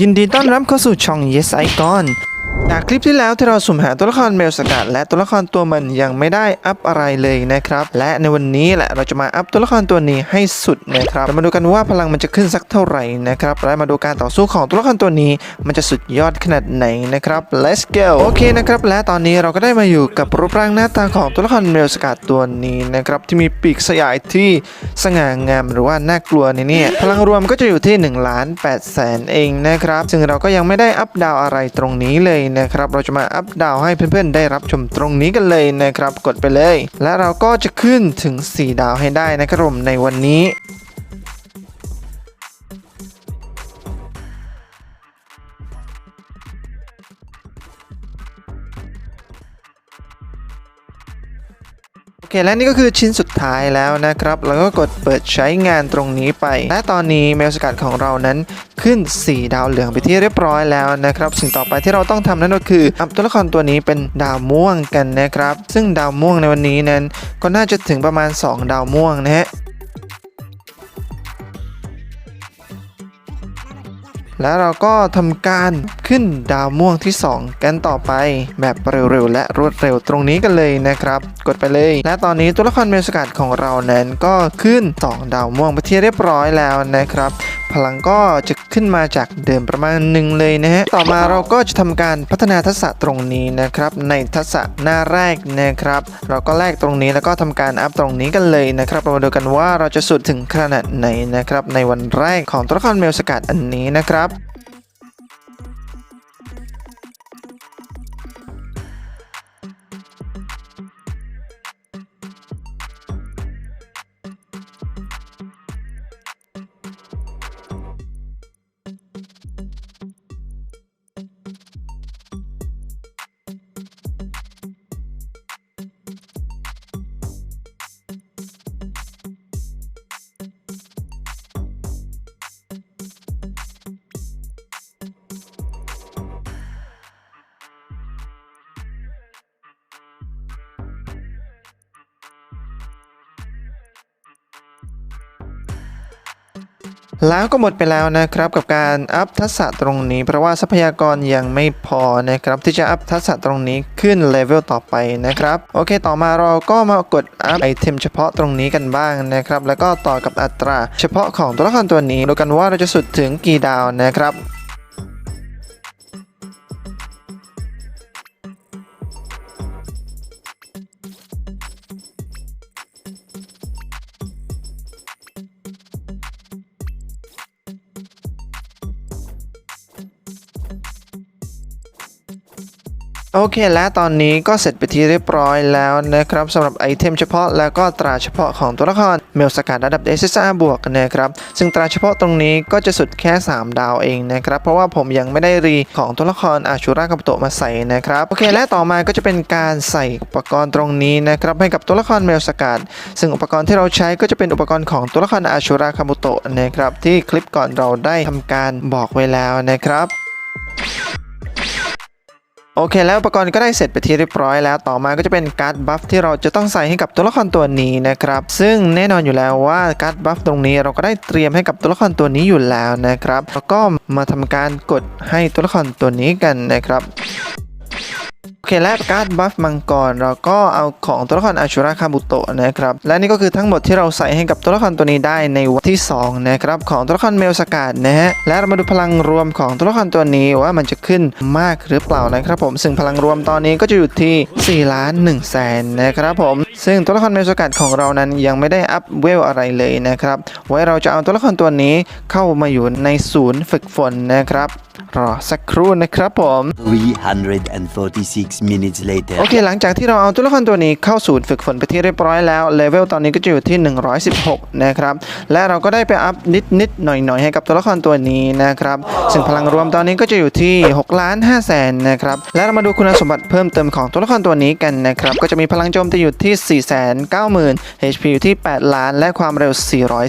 ยินดีต้อนรับเข้าสู่ช่อง Yes Icon จากคลิปที่แล้วที่เราสุ่มหาตัวละครเมลสกัดและตัวละครตัวมันยังไม่ได้อัพอะไรเลยนะครับ และในวันนี้แหละเราจะมาอัพตัวละครตัวนี้ให้สุดนะครับเรามาดูกันว่าพลังมันจะขึ้นสักเท่าไหร่นะครับและมาดูการต่อสู้ของตัวละครตัวนี้ มันจะสุดยอดขนาดไหนนะครับ let's go โอเคนะครับและตอนนี้เราก็ได้มาอยู่กับรูปร่างหน้าตาของตัวละครเมลสกัดตัวนี้นะครับที่มีปีกสยายที่สง่างามหรือว่าน่ากลัวในนี่พลังรวมก็จะอยู่ที่1ล้าน8แสนเองนะครับซึ่งเราก็ยังไม่ได้อัพดาวอะไรตรงนี้เลยนะครับ เราจะมาอัพดาวให้เพื่อนๆ ได้รับชมตรงนี้กันเลยนะครับ กดไปเลย และเราก็จะขึ้นถึง 4 ดาวให้ได้นะครับผมในวันนี้โอเคและนี่ก็คือชิ้นสุดท้ายแล้วนะครับ แล้วก็กดเปิดใช้งานตรงนี้ไป และตอนนี้แมวสกัดของเรานั้น ขึ้น 4 ดาวเหลืองไปที่เรียบร้อยแล้วนะครับ สิ่งต่อไปที่เราต้องทำนั่นก็คืออัพตัวละครตัวนี้เป็นดาวม่วงกันนะครับ ซึ่งดาวม่วงในวันนี้นั้น ก็น่าจะถึงประมาณ 2 ดาวม่วงนะฮะแล้วเราก็ทำการขึ้นดาวม่วงที่ 2 กันต่อไป แบบเร็วๆ และรวดเร็วตรงนี้กันเลยนะครับ กดไปเลย และตอนนี้ตัวละครเมลสกัดของเรานั้นก็ขึ้น 2 ดาวม่วงไปที่เรียบร้อยแล้วนะครับ พลังก็จะขึ้นมาจากเดิมประมาณหนึ่งเลยนะฮะต่อมาเราก็จะทำการพัฒนาทักษะตรงนี้นะครับ ในทักษะหน้าแรกนะครับ เราก็แลกตรงนี้แล้วก็ทำการอัพตรงนี้กันเลยนะครับเรามาดูกันว่าเราจะสุดถึงขนาดไหนนะครับในวันแรกของตัวละครเมลสกัดอันนี้นะครับ แล้วก็หมดไปแล้วนะครับกับการอัพทักษะตรงนี้ เพราะว่าทรัพยากรยังไม่พอนะครับที่จะอัพทักษะตรงนี้ขึ้นเลเวลต่อไปนะครับโอเค ต่อมาเราก็มากดอัพไอเทมเฉพาะตรงนี้กันบ้างนะครับแล้วก็ต่อกับอัตรา เฉพาะของตัวละครตัวนี้ดูกันว่าเราจะสุดถึงกี่ดาวนะครับ โอเคและตอนนี้ก็เสร็จไปที่เรียบร้อยแล้วนะครับสำหรับไอเทมเฉพาะแล้วก็ตราเฉพาะของตัวละครเมลสกัดระดับ SSR บวกนะครับซึ่งตราเฉพาะตรงนี้ก็จะสุดแค่ 3 ดาวเองนะครับเพราะว่าผมยังไม่ได้รีของตัวละครอาชูราคาบุโตมาใส่นะครับโอเคและต่อมาก็จะเป็นการใส่อุปกรณ์ตรงนี้นะครับให้กับตัวละครเมลสกัดซึ่งอุปกรณ์ที่เราใช้ก็จะเป็นอุปกรณ์ของตัวละครอาชูราคาบุโตนะครับที่คลิปก่อนเราได้ทำการบอกไว้แล้วนะครับ โอเคแล้วอุปกรณ์ก็ได้เสร็จไปที่เรียบร้อยแล้วต่อมาก็จะเป็นการ์ดบัฟที่เราจะต้องใส่ให้กับตัวละครตัวนี้นะครับ ซึ่งแน่นอนอยู่แล้วว่าการ์ดบัฟตรงนี้เราก็ได้เตรียมให้กับตัวละครตัวนี้อยู่แล้วนะครับแล้วก็มาทำการกดให้ตัวละครตัวนี้กันนะครับ โอเคและการ์ดบัฟมังกรเราก็เอาของตัวละครอาชูราคาบุโตะนะครับและนี่ก็คือทั้งหมดที่เราใส่ให้กับตัวละครตัวนี้ได้ในวันที่2นะครับของตัวละครเมลสกัดนะฮะและเรามาดูพลังรวมของตัวละครตัวนี้ว่ามันจะขึ้นมากหรือเปล่านะครับผมซึ่งพลังรวมตอนนี้ก็จะอยู่ที่4ล้าน1แสนนะครับผมซึ่งตัวละครเมลสกัดของเรานั้นยังไม่ได้อัพเวลอะไรเลยนะครับไว้เราจะเอาตัวละครตัวนี้เข้ามาอยู่ในศูนย์ฝึกฝนนะครับ รอสักครู่นะครับผม 346 minutes later. โอเค หลังจากที่เราเอาตัวละครตัวนี้เข้าศูนย์ฝึกฝนไปที่เรียบร้อยแล้ว เลเวลตอนนี้ก็จะอยู่ที่ 116 นะครับ และเราก็ได้ไปอัพนิดนิดๆหน่อยหน่อยๆให้กับตัวละครตัวนี้นะครับ ซึ่งพลังรวมตอนนี้ก็จะอยู่ที่6ล้าน5แสนนะครับ และเรามาดูคุณสมบัติเพิ่มเติมของตัวละครตัวนี้กันนะครับ ก็จะมีพลังโจมตีอยู่ที่ 4 9 0 0 0 0 HP อยู่ที่ 8 ล้าน และความเร็ว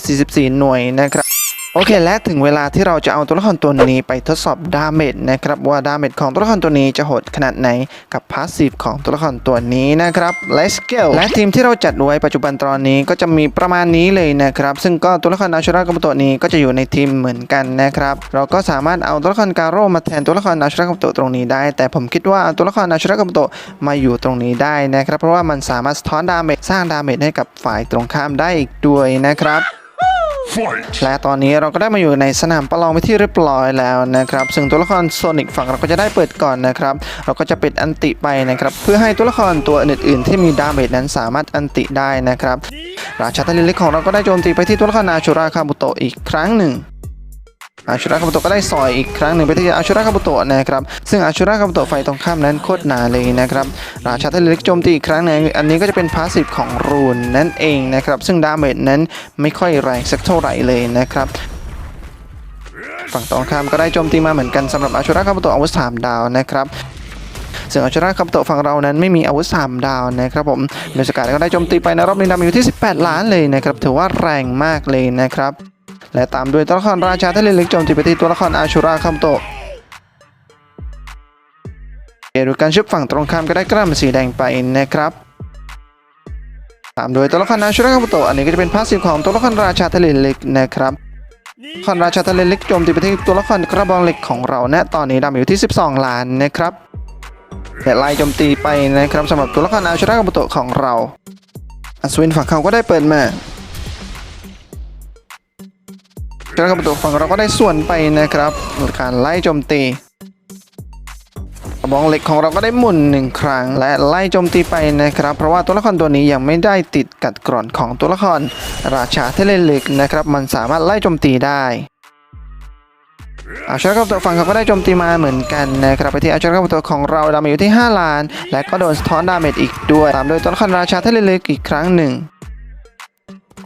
444 หน่วยนะครับ โอเค และถึงเวลาที่เราจะเอาตัวละครตัวนี้ไปทดสอบดาเมจนะครับว่าดาเมจของตัวละครตัวนี้จะโหดขนาดไหนกับพาสซีฟของตัวละครตัวนี้นะครับ Let's go และทีมที่เราจัดไว้ปัจจุบันตอนนี้ก็จะมีประมาณนี้เลยนะครับ ซึ่งก็ตัวละครอาชูรากัมโตะนี้ก็จะอยู่ในทีมเหมือนกันนะครับเราก็สามารถเอาตัวละครการโร่มาแทนตัวละครอาชูรากัมโตะตรงนี้ได้ แต่ผมคิดว่าเอาตัวละครอาชูรากัมโตะมาอยู่ตรงนี้ได้นะครับเพราะว่ามันสามารถสะท้อนดาเมจสร้างดาเมจให้กับฝ่ายตรงข้ามได้อีกด้วยนะครับ และตอนนี้เราก็ได้มาอยู่ในสนามประลองไปที่เรียบร้อยแล้วนะครับ ซึ่งตัวละครโซนิกฝั่งเราก็จะได้เปิดก่อนนะครับ เราก็จะปิดอันติไปนะครับ เพื่อให้ตัวละครตัวอื่นๆ ที่มีดาเมจนั้นสามารถอันติได้นะครับ ราชาตาลิลิกของเราก็ได้โจมตีไปที่ตัวละครนาชูราคาบุโตะอีกครั้งหนึ่ง อาชูราคาบุโตะก็ได้สอยอีกครั้งหนึ่งไปที่อาชูราคาบุโตะนะครับซึ่งอาชูราคาบุโตะไฟตรงข้ามนั้นโคตรหนาเลยนะครับราชาทะเลเล็กโจมตีอีกครั้งหนึ่งอันนี้ก็จะเป็นพาสซีฟของรูนนั่นเองนะครับซึ่งดาเมจนั้นไม่ค่อยแรงสักเท่าไหร่เลยนะครับฝั่งตรงข้ามก็ได้โจมตีมาเหมือนกันสำหรับอาชูราคาบุโตะอาวุธ3ดาวนะครับซึ่งอาชูราคาบุโตะฝั่งเรานั้นไม่มีอาวุธ3ดาวนะครับผมเมสกาดก็ได้โจมตีไปในรอบนี้ดาเมจอยู่ที่ 18 ล้านเลยนะครับถือว่าแรงมากเลยนะครับ และตามด้วยตัวละครราชาทะเลลึกโจมตีไปที่ตัวละครอาชูราคาบุโตะเอรุการชุบฝั่งตรงข้ามก็ได้กล้ามสีแดงไปนะครับตามโดยตัวละครอาชูราคาบุโตะอันนี้ก็จะเป็นพาสซีฟของตัวละครราชาทะเลลึกนะครับตัวละครราชาทะเลเล็กโจมตีไปที่ตัวละครกระบองเหล็กของเราณตอนนี้ดาเมจอยู่ที่ 12 ล้านนะครับและไล่โจมตีไปนะครับสำหรับตัวละครอาชูรากาบุโตะของเราอัศวินฝั่งเขาก็ได้เปิดมา อาชูรากาบุโตะฝั่งเราก็ได้ส่วนไปนะครับการไล่โจมตีกระบองเหล็กของเราก็ได้หมุนหนึ่งครั้ง และไล่โจมตีไปนะครับ เพราะว่าตัวละครตัวนี้ยังไม่ได้ติดกัดกร่อนของตัวละคร ราชาเทเลลึกนะครับ มันสามารถไล่โจมตีได้อาชาร์กับตัวฝั่งเขาก็ได้โจมตีมาเหมือนกันนะครับไปที่อาชาร์กับตัวของเราดาเมจอยู่ที่ 5 ล้าน และก็โดนสะท้อนดาเมจอีกด้วย ตามโดยตัวละครราชาเทเลลึกอีกครั้งหนึ่ง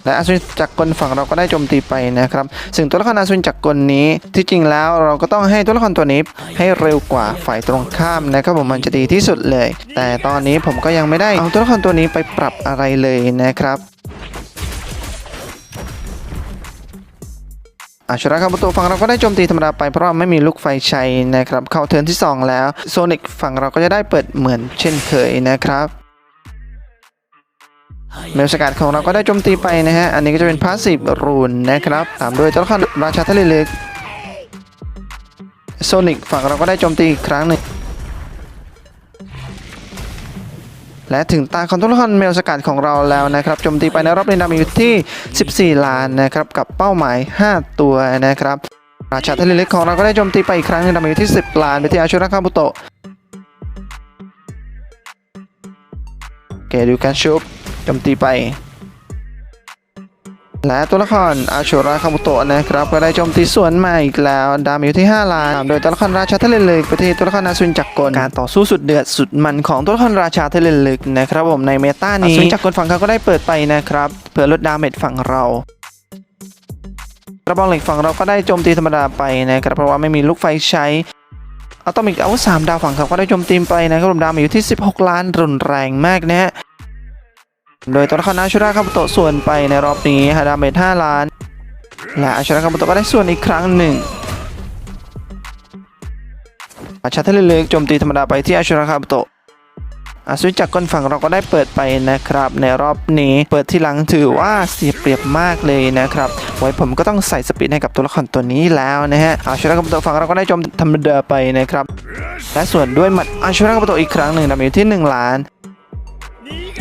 และอาสุนจักรกลฝั่งเราก็ได้โจมตีไปนะครับ ซึ่งตัวละครอาสุนจักรกลนี้ที่จริงแล้วเราก็ต้องให้ตัวละครตัวนี้ให้เร็วกว่าฝ่ายตรงข้ามนะครับผมมันจะดีที่สุดเลย แต่ตอนนี้ผมก็ยังไม่ได้เอาตัวละครตัวนี้ไปปรับอะไรเลยนะครับอาชุระคาบุโตะฝั่งเราก็ได้โจมตีธรรมดาไปเพราะว่าไม่มีลูกไฟใช้นะครับ เข้าเทิร์นที่ 2 แล้วโซนิกฝั่งเราก็จะได้เปิดเหมือนเช่นเคยนะครับ เมลสกัดของเราก็ได้โจมตีไปนะฮะ อันนี้ก็จะเป็นพาสซีฟรูนนะครับ ตามด้วยตัวละครราชาทะเลลึกโซนิกฝั่งเราก็ได้โจมตีอีกครั้งหนึ่งและถึงตาของตัวละครเมลสกัดของเราแล้วนะครับโจมตีไปในรอบนี้ดามจอยู่ที่ 14 ล้านนะครับกับเป้าหมาย 5 ตัวนะครับราชาทะเลเล็กของเราก็ได้โจมตีไปอีกครั้งหนึงดาเมจอยู่ที่ 10 ล้านไปที่อาชูราคาบุโตะเกดูการชุบ จมตีไป และตัวละครอาชูราคาบุโตะนะครับก็ได้โจมตีสวนมาอีกแล้วดามอยู่ที่ 5 ล้าน โดยตัวละครราชาทะเลลึกไปที่ตัวละครอาซุนจักรกลการต่อสู้สุดเดือดสุดมันของตัวละครราชาทะเลลึกนะครับผมในเมตานี้อาซุนจักรกลฝั่งเขาก็ได้เปิดไปนะครับเพื่อลดดาเมจฝั่งเรากระบองเหล็กฝั่งเราก็ได้โจมตีธรรมดาไปนะครับเพราะว่าไม่มีลูกไฟใช้อะตอมิกอาสามดาวฝั่งเขาก็ได้โจมตีไปนะครับผมดาเมจอยู่ที่ 16 ล้านรุนแรงมากนะฮะ โดยตัวละครอาชูราคาบุโตะส่วนไปในรอบนี้ฮาดาเมจ5ล้าน และอาชูราคาบุโตะก็ได้ส่วนอีกครั้งหนึ่งอาชาทะเลลึกโจมตีธรรมดาไปที่อาชูราคาบุโตะอาซุจากก้นฝั่งเราก็ได้เปิดไปนะครับ ในรอบนี้เปิดที่หลังถือว่าเสียเปรียบมากเลยนะครับ ไว้ผมก็ต้องใส่สปีดให้กับตัวละครตัวนี้แล้วนะฮะอาชูราคาบุโตะฝั่งเราก็ได้โจมธรรมดาไปนะครับ และส่วนด้วยหมัดอาชูราคาบุโตะอีกครั้งหนึ่งดาเมจที่ 1 ล้าน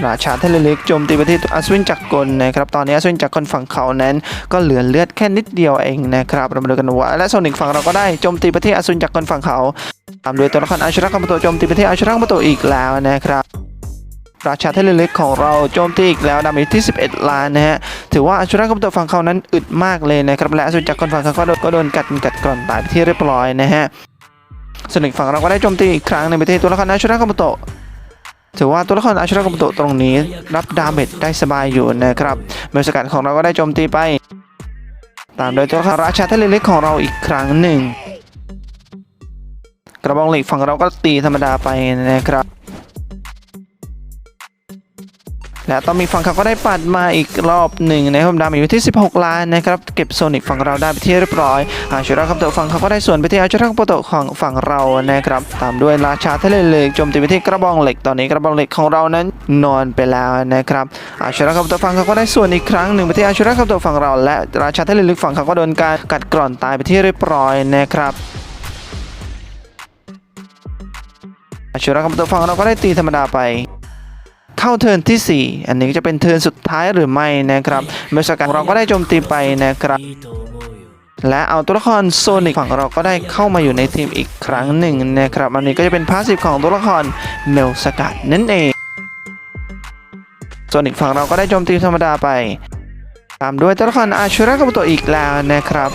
ราชาเทเลเล็กโจมตีไปที่อัศวินจักรกลนะครับตอนนี้อัศวินจักรกลฝั่งเขานั้นก็เหลือเลือดแค่นิดเดียวเองนะครับเรามาดูกันว่าและโซนิกฝั่งเราก็ได้โจมตีไปที่อัศวินจักรกลฝั่งเขาตามด้วยตัวละครอาชรักคมโตโจมตีไปที่อาชรักคมโตอีกแล้วนะครับราชาเทเลเล็กของเราโจมตีอีกแล้วดาเมจที่ 11 ล้านนะฮะถือว่าอาชรักคมโตฝั่งเขานั้นอึดมากเลยนะครับและอัศวินจักรกลฝั่งเขาก็โดนก็โดนกัดกัดกร่อนตายไปที่เรียบร้อยนะฮะส่วนอีกฝั่งเราก็ได้โจมตีอีกครั้งในประเทศตัวละครอาชุรักคามโตะ ถือว่าตัวละครอาชรากัมโตตรงนี้ รับดาเมจได้สบายอยู่นะครับเมลสกัดของเราก็ได้โจมตีไป ตามโดยตัวละครราชาทะเลเล็กของเราอีกครั้งหนึ่ง กระบองเหล็กฝั่งเราก็ตีธรรมดาไปนะครับ และตอมิกฝั่งเขาก็ได้ปัดมาอีกรอบหนึ่งนะครับดามอยู่ที่ 16 ล้านนะครับเก็บโซนิกฝั่งเราได้ไปที่เรียบร้อยอาชูราคาโตฝั่งเขาก็ได้ส่วนไปที่อาชูราคาโตของฝั่งเรานะครับตามด้วยราชาทะเลเหล็กโจมตีไปที่กระบองเหล็กตอนนี้กระบองเหล็กของเรานั้นนอนไปแล้วนะครับอาชูราคาโตฝั่งเขาก็ได้ส่วนอีกครั้งหนึ่งไปที่อาชูราคาโตฝั่งเรา และราชาทะเลลึกฝั่งเขาก็โดนการกัดกร่อนตายไปที่เรียบร้อยนะครับอาชูราคาโตฝั่งเราก็ได้ตีธรรมดาไป เข้าเทิร์นที่ 4 อันนี้จะเป็นเทิร์นสุดท้ายหรือไม่นะครับเมสกันเราก็ได้โจมตีไปนะครับ และเอาตัวละครโซนิกฝั่งเราก็ได้เข้ามาอยู่ในทีมอีกครั้งหนึ่งนะครับ อันนี้ก็จะเป็นพาสซีฟของตัวละครเมลสกัดนั่นเองโซนิกฝั่งเราก็ได้โจมตีธรรมดาไป ตามด้วยตัวละครอาชูราคาโตะอีกแล้วนะครับ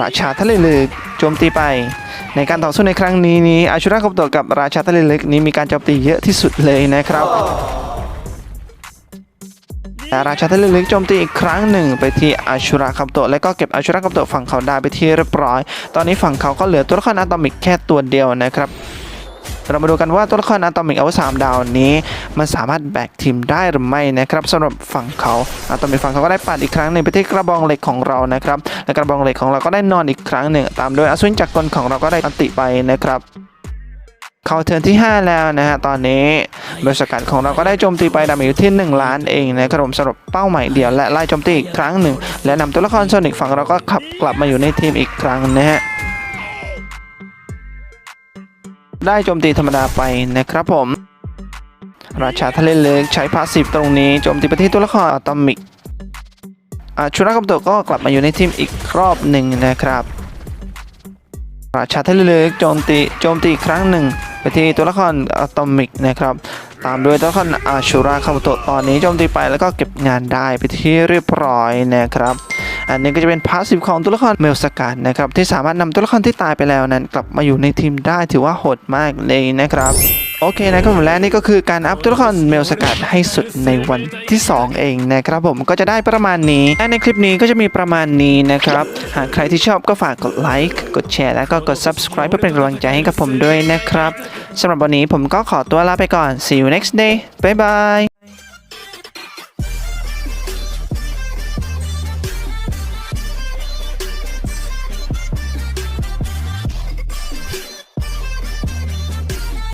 ราชาทะเลลึกโจมตีไป ในการต่อสู้ในครั้งนี้นี้อาชุระคบตัวกับราชาทะเลลึกนี้มีการโจมตีเยอะที่สุดเลยนะครับแต่ราชาทะเลลึกโจมตีอีกครั้งหนึ่งไปที่อาชุราคาโตะและก็เก็บอาชุราคาโตะฝั่งเขาได้ไปที่เรียบร้อย ตอนนี้ฝั่งเขาก็เหลือตัวละครอะตอมิกแค่ตัวเดียวนะครับ เรามาดูกันว่าตัวละครอะตอมิกอาสามดาวนี้ มันสามารถแบกทีมได้หรือไม่นะครับสำหรับฝั่งเขาอะตอมิกฝั่งเขาก็ได้ปัดอีกครั้งหนึ่งไปที่กระบองเหล็กของเรานะครับและกระบองเหล็กของเราก็ได้นอนอีกครั้งหนึ่ง ตามด้วยอสุนจักรกลของเราก็ได้อันติไปนะครับเข้าเทิร์นที่ 5 แล้วนะฮะตอนนี้บริษัทของเราก็ได้โจมตีไปดาเมจอยู่ที่ 1 ล้านเองนะครับผมสำหรับเป้าหมายเดียวและไล่โจมตีอีกครั้งหนึ่ง และนำตัวละครโซนิกฝั่งเราก็ขับกลับมาอยู่ในทีมอีกครั้งนะฮะ ได้โจมตีธรรมดาไปนะครับผม ราชาทะเลเลึกใช้พาสซีฟตรงนี้โจมตีไปที่ตัวละครอะตอมิกอาชูราคัมโตะก็กลับมาอยู่ในทีมอีกรอบหนึ่งนะครับ ราชาทะเลเลึกโจมตีโจมตีอีกครั้งหนึ่งไปที่ตัวละครอะตอมิกนะครับตามด้วยตัวละครอาชูราคัมโตตอนนี้โจมตีไปแล้วก็เก็บงานได้ไปที่เรียบร้อยนะครับ อันนี้ก็จะเป็นพาสซีฟของตัวละครเมลสกัดนะครับที่สามารถนำตัวละครที่ตายไปแล้วนั้น กลับมาอยู่ในทีมได้ถือว่าโหดมากเลยนะครับโอเคนะครับผมและนี่ก็คือการอัพตัวละครเมลสกัดให้สุดในวันที่ 2 เองนะครับผมก็จะได้ประมาณนี้และในคลิปนี้ก็จะมีประมาณนี้นะครับ หากใครที่ชอบก็ฝากกดไลค์กดแชร์แล้วก็กด subscribe เพื่อเป็นกำลังใจให้กับผมด้วยนะครับสำหรับวันนี้ผมก็ขอตัวลาไปก่อน see you next day bye bye